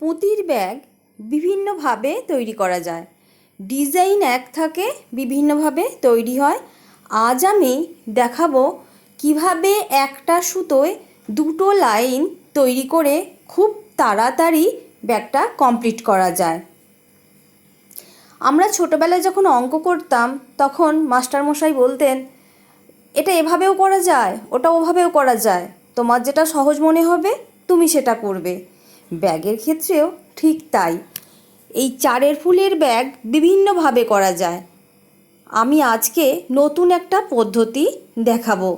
পুঁতির bag বিভিন্নভাবে তৈরি করা যায়। ডিজাইন এক থাকে, বিভিন্নভাবে তৈরি হয়। আজ আমি দেখাবো কীভাবে একটা সুতোয় দুটো লাইন তৈরি করে খুব তাড়াতাড়ি ব্যাগটা কমপ্লিট করা যায়। আমরা ছোটোবেলায় যখন অঙ্ক করতাম, তখন মাস্টারমশাই বলতেন, এটা এভাবেও করা যায়, ওটা ওভাবেও করা যায়। তোমার যেটা সহজ মনে হবে, তুমি সেটা করবে। ব্যাগের ক্ষেত্রেও ঠিক তাই। এই চারের ফুলের ব্যাগ বিভিন্নভাবে করা যায়। আমি আজকে নতুন একটা পদ্ধতি দেখাবো,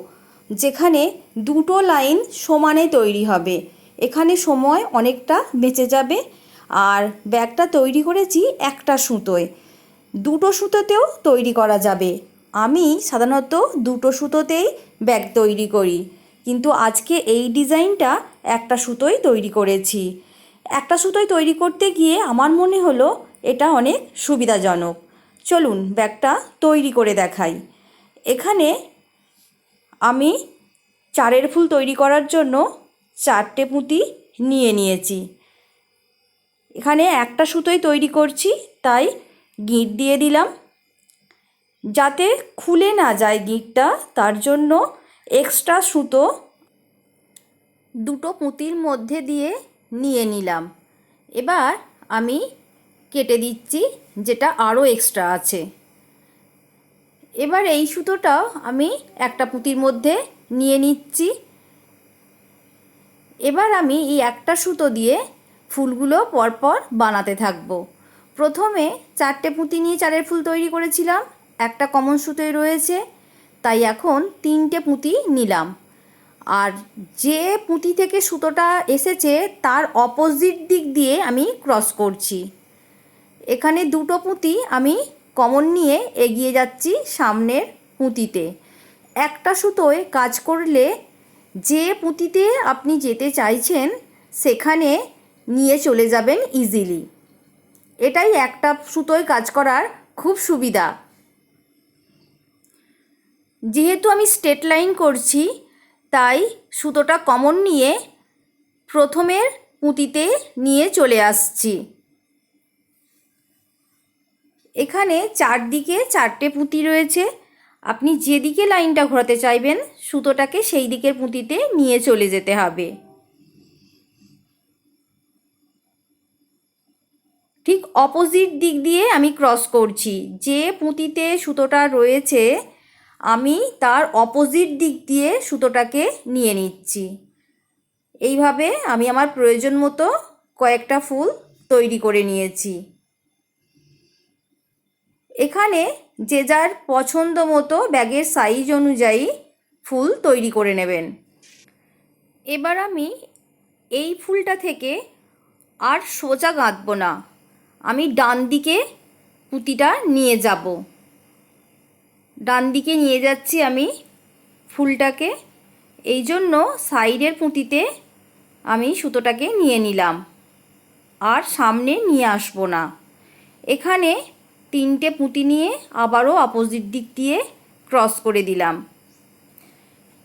যেখানে দুটো লাইন সমানে তৈরি হবে। এখানে সময় অনেকটা বেঁচে যাবে আর ব্যাগটা তৈরি করেছি একটা সুতোয়। দুটো সুতোতেও তৈরি করা যাবে। আমি সাধারণত দুটো সুতোতেই ব্যাগ তৈরি করি। কিন্তু আজকে এই ডিজাইনটা একটা সুতোয় তৈরি করেছি। একটা সুতোয় তৈরি করতে গিয়ে আমার মনে হলো এটা অনেক সুবিধাজনক। চলুন ব্যাগটা তৈরি করে দেখাই। এখানে আমি চারের ফুল তৈরি করার জন্য চারটে পুঁতি নিয়ে নিয়েছি। এখানে একটা সুতোই তৈরি করছি, তাই গিঁট দিয়ে দিলাম। যাতে খুলে না যায় গিঁটটা, তার জন্য এক্সট্রা সুতো দুটো পুঁতির মধ্যে দিয়ে নিয়ে নিলাম। এবার আমি কেটে দিচ্ছি, যেটা আরও এক্সট্রা আছে। এবার এই সুতোটাও আমি একটা পুঁতির মধ্যে নিয়ে নিচ্ছি। এবার আমি এই একটা সুতো দিয়ে ফুলগুলো পরপর বানাতে থাকব। প্রথমে চারটে পুঁতি নিয়ে চারের ফুল তৈরি করেছিলাম, একটা কমন সুতোই রয়েছে। তাই এখন তিনটে পুঁতি নিলাম। আর যে পুঁতি থেকে সুতোটা এসেছে, তার অপোজিট দিক দিয়ে আমি ক্রস করছি। এখানে দুটো পুঁতি আমি কমন নিয়ে এগিয়ে যাচ্ছি সামনের পুঁতিতে। একটা সুতোয় কাজ করলে যে পুঁতিতে আপনি যেতে চাইছেন, সেখানে নিয়ে চলে যাবেন ইজিলি এটাই একটা সুতোয় কাজ করার খুব সুবিধা। যেহেতু আমি স্টেট লাইন করছি, তাই সুতোটা কমন নিয়ে প্রথমের পুঁতিতে নিয়ে চলে আসছি। এখানে চারদিকে চারটে পুঁতি রয়েছে। আপনি যেদিকে লাইনটা ঘোরাতে চাইবেন, সুতোটাকে সেই দিকের পুঁতিতে নিয়ে চলে যেতে হবে। ঠিক অপোজিট দিক দিয়ে আমি ক্রস করছি। যে পুঁতিতে সুতোটা রয়েছে আমি তার অপোজিট দিক দিয়ে সুতোটাকে নিয়ে নিচ্ছি। এইভাবে আমি আমার প্রয়োজন মতো কয়েকটা ফুল তৈরি করে নিয়েছি। এখানে যে যার পছন্দ মতো ব্যাগের সাইজ অনুযায়ী ফুল তৈরি করে নেবেন। এবার আমি এই ফুলটা থেকে আর সোজা গাঁথবো না। আমি ডান দিকে পুঁতিটা নিয়ে যাব। ডান দিকে নিয়ে যাচ্ছি আমি ফুলটাকে। এই জন্য সাইডের পুঁতিতে আমি সুতোটাকে নিয়ে নিলাম। আর সামনে নিয়ে আসব না। এখানে তিনটে পুঁতি নিয়ে আবারও অপোজিট দিক দিয়ে ক্রস করে দিলাম।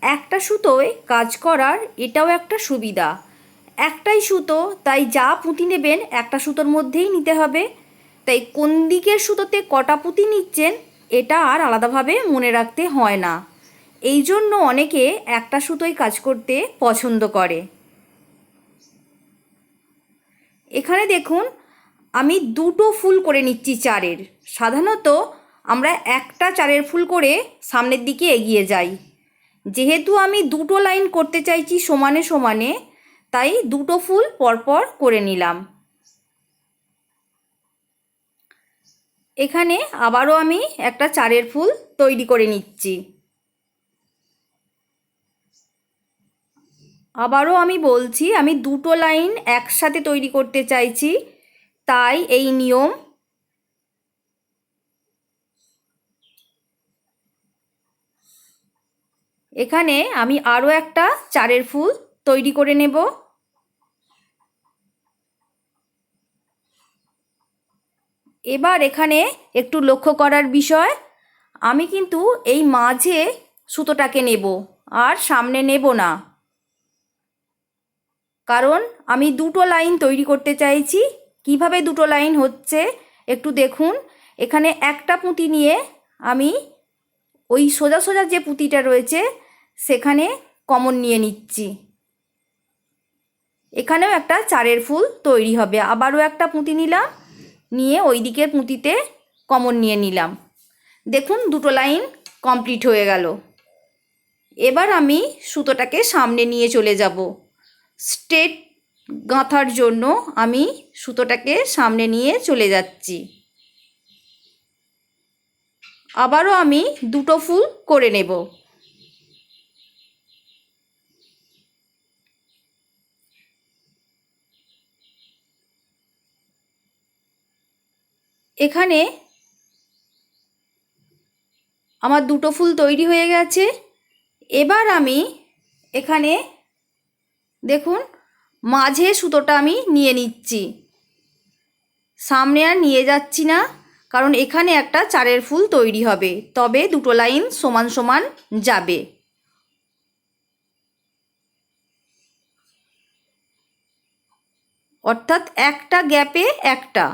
একটা সুতোয় কাজ করার এটাও একটা সুবিধা। একটাই সুতো, তাই যা পুঁতি নেবেন একটা সুতোর মধ্যেই নিতে হবে। তাই কোন দিকের সুতোতে কটা পুঁতি নিচ্ছেন এটা আর আলাদাভাবে মনে রাখতে হয় না। এই জন্য অনেকে একটা সুতোয় কাজ করতে পছন্দ করে। এখানে দেখুন, আমি দুটো ফুল করে নিচ্ছি চারের। সাধারণত আমরা একটা চারের ফুল করে সামনের দিকে এগিয়ে যাই। যেহেতু আমি দুটো লাইন করতে চাইছি সমানে সমানে, তাই দুটো ফুল পরপর করে নিলাম। এখানে আবারও আমি একটা চারের ফুল তৈরি করে নিচ্ছি। আবারও আমি বলছি, আমি দুটো লাইন একসাথে তৈরি করতে চাইছি, তাই এই নিয়ম। এখানে আমি আরও একটা চারের ফুল তৈরি করে নেব। এবার এখানে একটু লক্ষ্য করার বিষয়, আমি কিন্তু এই মাঝে সুতোটাকে নেব আর সামনে নেব না। কারণ আমি দুটো লাইন তৈরি করতে চাইছি। কীভাবে দুটো লাইন হচ্ছে একটু দেখুন। এখানে একটা পুঁতি নিয়ে আমি ওই সোজা সোজা যে পুঁতিটা রয়েছে, সেখানে কমন নিয়ে নিচ্ছি। এখানেও একটা চারের ফুল তৈরি হবে। আবারও একটা পুঁতি নিলাম। নিয়ে ওই দিকের পুঁতিতে কমন নিয়ে নিলাম। দেখুন দুটো লাইন কমপ্লিট হয়ে গেল। এবার আমি সুতোটাকে সামনে নিয়ে চলে যাব। স্ট্রেট গাঁথার জন্য আমি সুতোটাকে সামনে নিয়ে চলে যাচ্ছি। আবারও আমি দুটো ফুল করে নেব। এখানে আমার দুটো ফুল তৈরি হয়ে গেছে। এবার আমি এখানে দেখুন, মাঝে সুতোটা আমি নিয়ে নিচ্ছি। সামনে আর নিয়ে যাচ্ছি না, কারণ এখানে একটা চারের ফুল তৈরি হবে। তবে দুটো লাইন সমান সমান যাবে। অর্থাৎ একটা গ্যাপে একটা।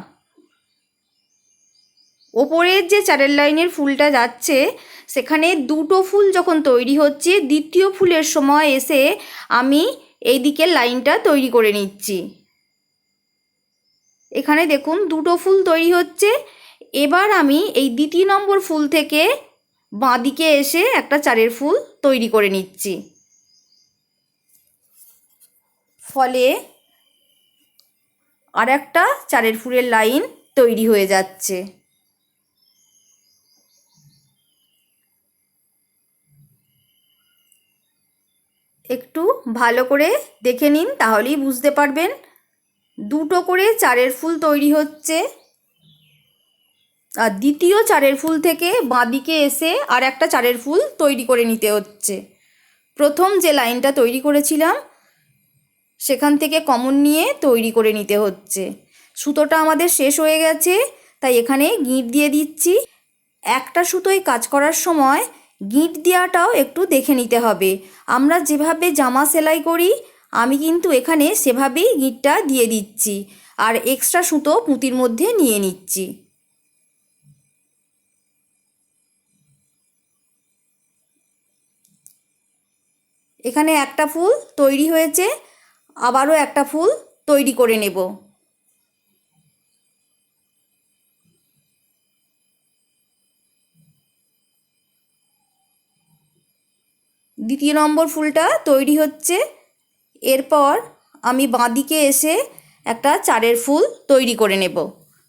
ওপরের যে চারের লাইনের ফুলটা যাচ্ছে, সেখানে দুটো ফুল যখন তৈরি হচ্ছে, দ্বিতীয় ফুলের সময় এসে আমি এই দিকের লাইনটা তৈরি করে নিচ্ছি। এখানে দেখুন দুটো ফুল তৈরি হচ্ছে। এবার আমি এই দ্বিতীয় নম্বর ফুল থেকে বাঁদিকে এসে একটা চারের ফুল তৈরি করে নিচ্ছি। ফলে আর একটা চারের ফুলের লাইন তৈরি হয়ে যাচ্ছে। একটু ভালো করে দেখে নিন, তাহলেই বুঝতে পারবেন। দুটো করে চারের ফুল তৈরি হচ্ছে। আর দ্বিতীয় চারের ফুল থেকে বাঁদিকে এসে আর একটা চারের ফুল তৈরি করে নিতে হচ্ছে। প্রথম যে লাইনটা তৈরি করেছিলাম, সেখান থেকে কমন নিয়ে তৈরি করে নিতে হচ্ছে। সুতোটা আমাদের শেষ হয়ে গেছে, তাই এখানে গিঁট দিয়ে দিচ্ছি। একটা সুতোয় কাজ করার সময় গিঁট দেওয়াটাও একটু দেখে নিতে হবে। আমরা যেভাবে জামা সেলাই করি, আমি কিন্তু এখানে সেভাবেই গিঁটটা দিয়ে দিচ্ছি। আর এক্সট্রা সুতো পুঁতির মধ্যে নিয়ে নিচ্ছি। এখানে একটা ফুল তৈরি হয়েছে, আবারও একটা ফুল তৈরি করে নেব। দ্বিতীয় নম্বর ফুলটা তৈরি হচ্ছে। এরপর আমি বাঁদিকে এসে একটা চারের ফুল তৈরি করে নেব।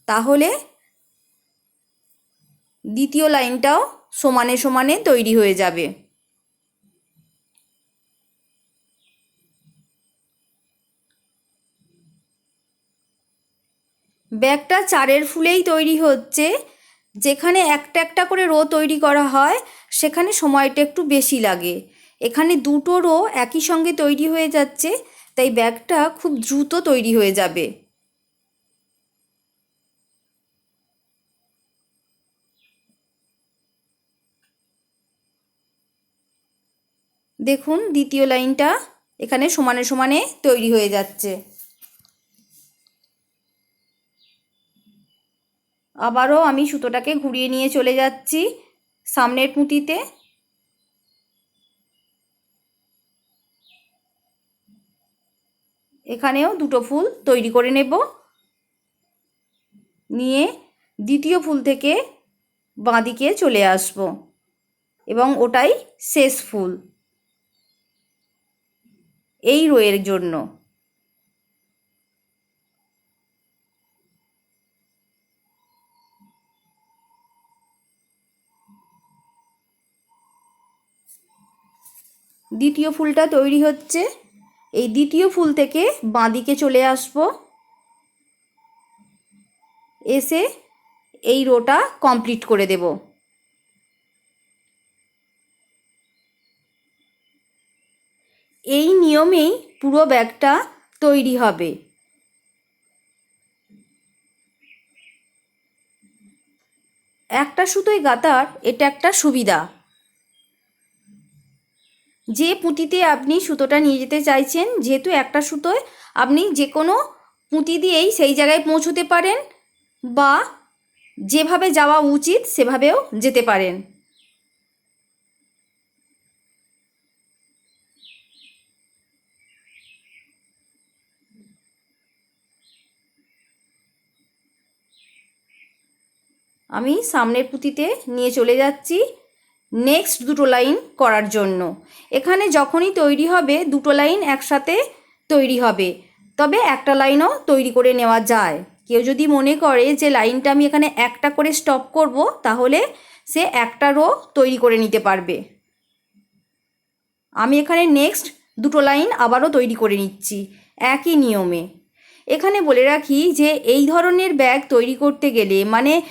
তাহলে দ্বিতীয় লাইনটাও সমানে সমানে তৈরি হয়ে যাবে। ব্যাগটা চারের ফুলেই তৈরি হচ্ছে। যেখানে একটা একটা করে রো তৈরি করা হয়, সেখানে সময়টা একটু বেশি লাগে। এখানে দুটো রো একই সঙ্গে তৈরি হয়ে যাচ্ছে, তাই ব্যাগটা খুব দ্রুত তৈরি হয়ে যাবে। দেখুন, দ্বিতীয় লাইনটা এখানে সমানে সমানে তৈরি হয়ে যাচ্ছে। আবারও আমি সুতোটাকে ঘুরিয়ে নিয়ে চলে যাচ্ছি সামনের পুঁতিতে এখানেও দুটো ফুল তৈরি করে নেব। নিয়ে দ্বিতীয় ফুল থেকে বাঁদিকে চলে আসব এবং ওটাই শেষ ফুল। এই রোয়ের জন্য। দ্বিতীয় ফুলটা তৈরি হচ্ছে। এই দ্বিতীয় ফুল থেকে বাঁদিকে চলে আসব। এসে এই রোটা কমপ্লিট করে দেব। এই নিয়মেই পুরো ব্যাগটা তৈরি হবে। একটা সুতোয় গাতার এটা একটা সুবিধা। যে পুঁতিতে আপনি সুতোটা নিয়ে যেতে চাইছেন, যেহেতু একটা সুতোয় আপনি যে কোনো পুঁতি দিয়েই সেই জায়গায় পৌঁছতে পারেন বা যেভাবে যাওয়া উচিত সেভাবেও যেতে পারেন। আমি সামনের পুঁতিতে নিয়ে চলে যাচ্ছি। নেক্সট দুটো লাইন করার জন্য। এখানে যখনই তৈরি হবে, দুটো লাইন একসাথে তৈরি হবে। তবে একটা লাইনও তৈরি করে নেওয়া যায়। কেউ যদি মনে করে যে লাইনটা আমি এখানে একটা করে স্টপ করব, তাহলে সে একটা রো তৈরি করে নিতে পারবে। আমি এখানে নেক্সট দুটো লাইন আবারও তৈরি করে নিচ্ছি, একই নিয়মে। এখানে বলে রাখি যে এই ধরনের ব্যাগ তৈরি করতে গেলে মানে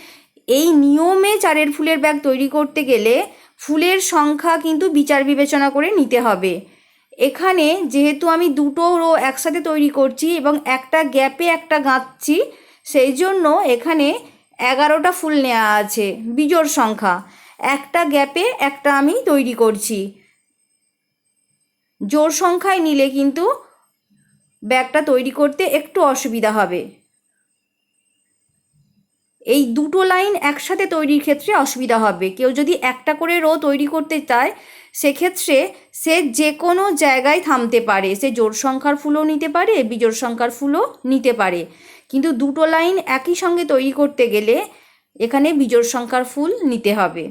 এই নিয়মে চারের ফুলের ব্যাগ তৈরি করতে গেলে ফুলের সংখ্যা কিন্তু বিচার বিবেচনা করে নিতে হবে। এখানে যেহেতু আমি দুটো রো একসাথে তৈরি করছি এবং একটা গ্যাপে একটা গাঁথছি, সেই জন্য এখানে এগারোটা ফুল নেওয়া আছে, বিজোড় সংখ্যা। একটা গ্যাপে একটা আমি তৈরি করছি। জোর সংখ্যায় নিলে কিন্তু ব্যাগটা তৈরি করতে একটু অসুবিধা হবে। এই দুটো লাইন একসাথে তৈরির ক্ষেত্রে অসুবিধা হবে। কেউ যদি একটা করে রো তৈরি করতে চায়, সেক্ষেত্রে সে যে কোনো জায়গায় থামতে পারে। সে জোর সংখ্যার ফুলও নিতে পারে, বিজোড় সংখ্যার ফুলও নিতে পারে। কিন্তু দুটো লাইন একই সঙ্গে তৈরি করতে গেলে এখানে বিজোড় সংখ্যার ফুল নিতে হবে।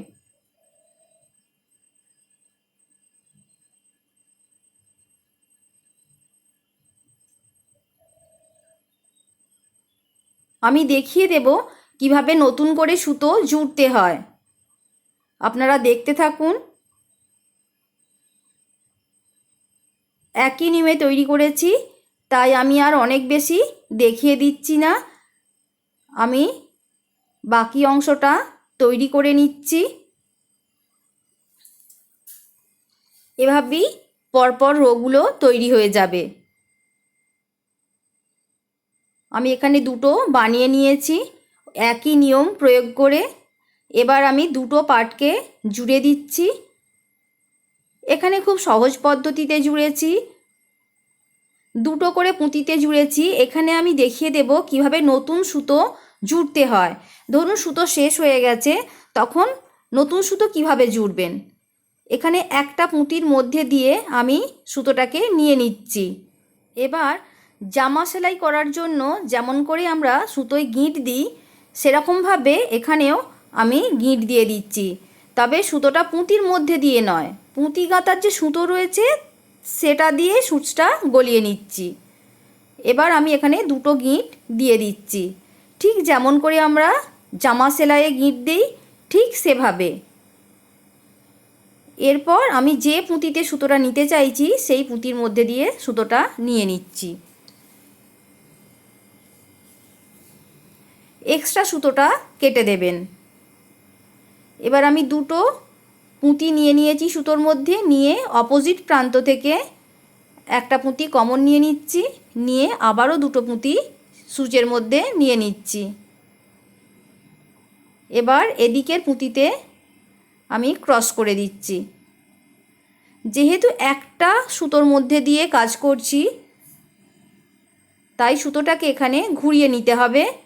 আমি দেখিয়ে দেব কীভাবে নতুন করে সুতো জুড়তে হয়? আপনারা দেখতে থাকুন। একই নিমে তৈরি করেছি, তাই আমি আর অনেক বেশি দেখিয়ে দিচ্ছি না। আমি বাকি অংশটা তৈরি করে নিচ্ছি। এভাবেই পরপর রোগুলো তৈরি হয়ে যাবে। আমি এখানে দুটো বানিয়ে নিয়েছি। একই নিয়ম প্রয়োগ করে এবার আমি দুটো পাটকে জুড়ে দিচ্ছি। এখানে খুব সহজ পদ্ধতিতে জুড়েছি। দুটো করে পুঁতিতে জুড়েছি। এখানে আমি দেখিয়ে দেব কীভাবে নতুন সুতো জুড়তে হয়। ধরুন সুতো শেষ হয়ে গেছে, তখন নতুন সুতো কীভাবে জুড়বেন? এখানে একটা পুঁতির মধ্যে দিয়ে আমি সুতোটাকে নিয়ে নিচ্ছি। এবার জামা সেলাই করার জন্য যেমন করে আমরা সুতোয় গিঁট দিই সেরকমভাবে এখানেও আমি গিঁট দিয়ে দিচ্ছি। তবে সুতোটা পুঁতির মধ্যে দিয়ে নয়। পুঁতি গাঁথার যে সুতো রয়েছে, সেটা দিয়ে সুচটা গলিয়ে নিচ্ছি। এবার আমি এখানে দুটো গিঁট দিয়ে দিচ্ছি। ঠিক যেমন করে আমরা জামা সেলাইয়ে গিঁট দিই, ঠিক সেভাবে। এরপর আমি যে পুঁতিতে সুতোটা নিতে চাইছি, সেই পুঁতির মধ্যে দিয়ে সুতোটা নিয়ে নিচ্ছি। এক্সট্রা সুতোটা কেটে দেবেন। এবার আমি দুটো পুঁতি নিয়ে নিয়েছি সুতোর মধ্যে, নিয়ে অপোজিট প্রান্ত থেকে একটা পুঁতি কমন নিয়ে নিচ্ছি, নিয়ে আবারও দুটো পুঁতি সূচের মধ্যে নিয়ে নিচ্ছি। এবার এদিকের পুঁতিতে আমি ক্রস করে দিচ্ছি। যেহেতু একটা সুতোর মধ্যে দিয়ে কাজ করছি, তাই সুতোটাকে এখানে ঘুরিয়ে নিতে হবে।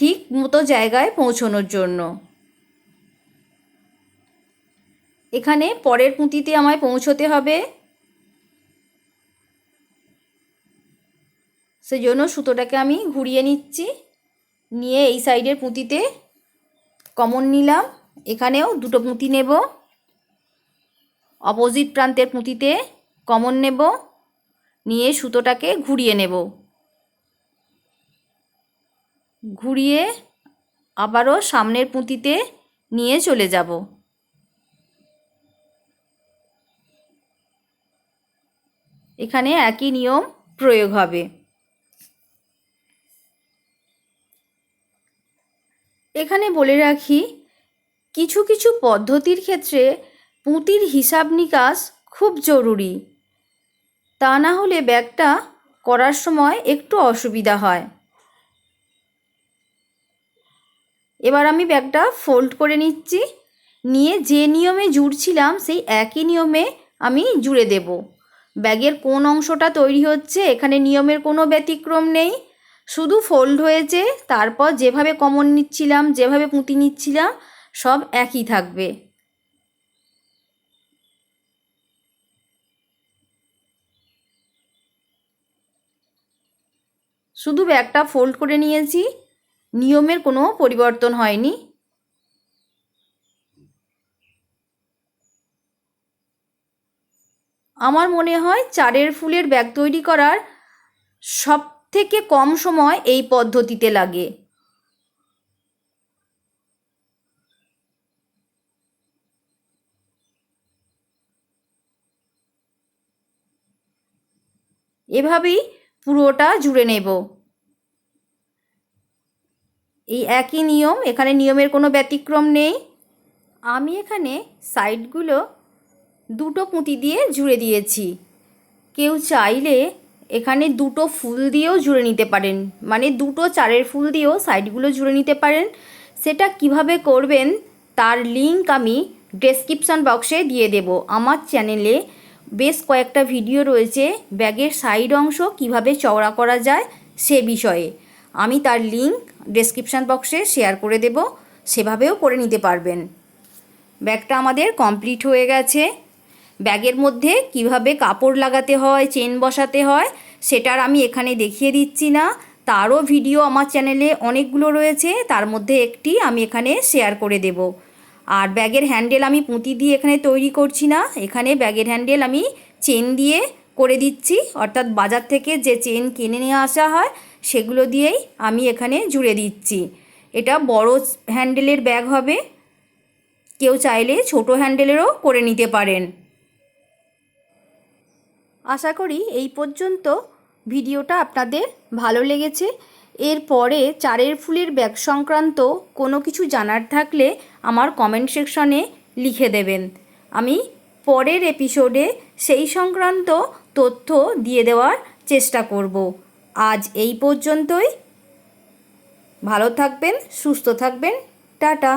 ঠিক মতো জায়গায় পৌঁছনোর জন্য। এখানে পরের পুঁতিতে আমায় পৌঁছতে হবে। সেজন্য সুতোটাকে আমি ঘুরিয়ে নিচ্ছি। নিয়ে এই সাইডের পুঁতিতে কমন নিলাম। এখানেও দুটো পুঁতি নেব। অপোজিট প্রান্তের পুঁতিতে কমন নেব। নিয়ে সুতোটাকে ঘুরিয়ে নেব। ঘুরিয়ে আবারও সামনের পুঁতিতে নিয়ে চলে যাব। এখানে একই নিয়ম প্রয়োগ হবে। এখানে বলে রাখি, কিছু কিছু পদ্ধতির ক্ষেত্রে পুঁতির হিসাব নিকাশ খুব জরুরি। তা না হলে ব্যাগটা করার সময় একটু অসুবিধা হয়। এবার আমি ব্যাগটা ফোল্ড করে নিচ্ছি। নিয়ে যে নিয়মে জুড়ছিলাম, সেই একই নিয়মে আমি জুড়ে দেব। ব্যাগের কোন অংশটা তৈরি হচ্ছে, এখানে নিয়মের কোনো ব্যতিক্রম নেই। শুধু ফোল্ড হয়েছে, তারপর যেভাবে কমন নিচ্ছিলাম, যেভাবে পুঁতি নিচ্ছিলাম, সব একই থাকবে। শুধু ব্যাগটা ফোল্ড করে নিয়েছি। নিয়মের কোনো পরিবর্তন হয়নি? আমার মনে হয় চারের ফুলের ব্যাগ তৈরি করার সব থেকে কম সময় এই পদ্ধতিতে লাগে। এভাবেই পুরোটা জুড়ে নেব। এই একই নিয়ম, এখানে নিয়মের কোনো ব্যতিক্রম নেই। আমি এখানে সাইডগুলো দুটো পুঁতি দিয়ে জুড়ে দিয়েছি। কেউ চাইলে এখানে দুটো ফুল দিয়েও জুড়ে নিতে পারেন। মানে দুটো চারের ফুল দিয়েও সাইডগুলো জুড়ে নিতে পারেন। সেটা কীভাবে করবেন তার লিংক আমি ডেসক্রিপশান বক্সে দিয়ে দেব। আমার চ্যানেলে বেশ কয়েকটা ভিডিও রয়েছে ব্যাগের সাইড অংশ কীভাবে চওড়া করা যায় সে বিষয়ে। আমি তার লিঙ্ক ডেসক্রিপশান বক্সে শেয়ার করে দেব, সেভাবেও করে নিতে পারবেন। ব্যাগটা আমাদের কমপ্লিট হয়ে গেছে। ব্যাগের মধ্যে কীভাবে কাপড় লাগাতে হয়, চেন বসাতে হয়, সেটার আমি এখানে দেখিয়ে দিচ্ছি না। তারও ভিডিও আমার চ্যানেলে অনেকগুলো রয়েছে, তার মধ্যে একটি আমি এখানে শেয়ার করে দেব। আর ব্যাগের হ্যান্ডেল আমি পুঁতি দিয়ে এখানে তৈরি করছি না, এখানে ব্যাগের হ্যান্ডেল আমি চেন দিয়ে করে দিচ্ছি। অর্থাৎ বাজার থেকে যে চেন কিনে নিয়ে আসা হয় সেগুলো দিয়েই আমি এখানে জুড়ে দিচ্ছি। এটা বড় হ্যান্ডেলের ব্যাগ হবে। কেউ চাইলে ছোট হ্যান্ডেলেরও করে নিতে পারেন। আশা করি এই পর্যন্ত ভিডিওটা আপনাদের ভালো লেগেছে। এরপরে চারের ফুলের ব্যাগ সংক্রান্ত কোনো কিছু জানার থাকলে আমার কমেন্ট সেকশনে লিখে দেবেন। আমি পরের এপিসোডে সেই সংক্রান্ত তথ্য দিয়ে দেওয়ার চেষ্টা করব। আজ এই পর্যন্তই। ভালো থাকবেন সুস্থ থাকবেন। টাটা।